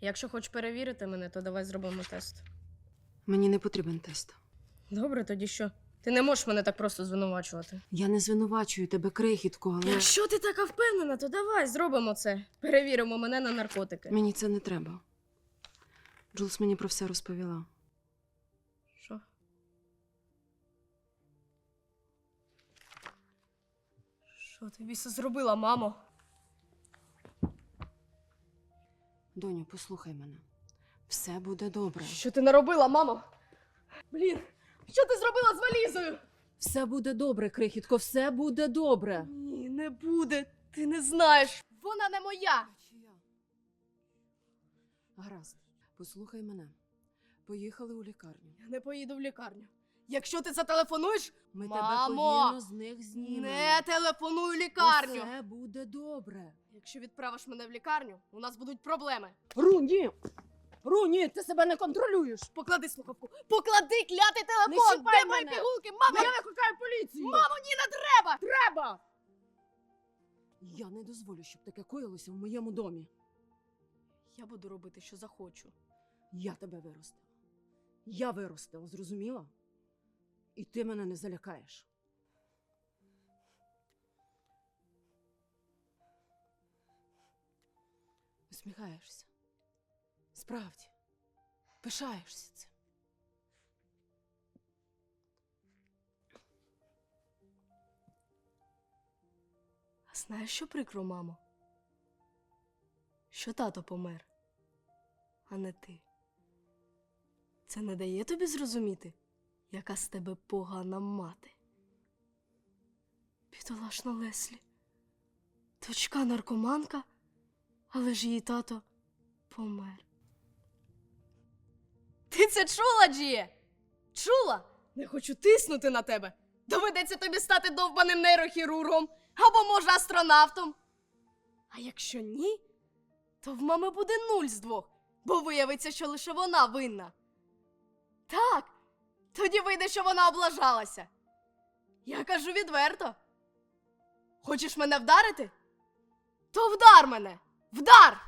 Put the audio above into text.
Якщо хочеш перевірити мене, то давай зробимо тест. Мені не потрібен тест. Добре, тоді що? Ти не можеш мене так просто звинувачувати. Я не звинувачую тебе, крихітко, але Якщо ти така впевнена, то давай зробимо це. Перевіримо мене на наркотики. мені це не треба. Джулс мені про все розповіла. Що ти біса зробила, мамо? Доню, послухай мене. Все буде добре. Що ти наробила, мамо? Блін, що ти зробила з валізою? Все буде добре, крихітко, все буде добре. Ні, не буде. Ти не знаєш. Вона не моя. Гаразд, послухай мене. Поїхали у лікарню. Я не поїду в лікарню. Якщо ти зателефонуєш, Ми Мамо! тебе повільно з них знімемо. не телефонуй лікарню. Все буде добре. Якщо відправиш мене в лікарню, у нас будуть проблеми. Руні! Руні, ти себе не контролюєш! Поклади слухавку. Поклади клятий телефон. Не чіпай Де мої мене. пігулки? Мамо, я викликаю поліцію! Мамо, ні, не треба! треба! Я не дозволю, щоб таке коїлося в моєму домі. Я буду робити, що захочу. Я тебе виростила. Я виростила, зрозуміла? І ти мене не залякаєш. Усміхаєшся. Справді. Пишаєшся цим. А знаєш, що прикро, мамо? Що тато помер, а не ти. Це не дає тобі зрозуміти, яка з тебе погана мати. Бідолашна Леслі. Дочка наркоманка, але ж її тато помер. Ти це чула, Джіє? Чула? Не хочу тиснути на тебе. Доведеться тобі стати довбаним нейрохірургом або, може, астронавтом. А якщо ні, то в мами буде нуль з двох, бо виявиться, що лише вона винна. Так, тоді вийде, що вона облажалася. Я кажу відверто. Хочеш мене вдарити? То вдар мене! Вдар!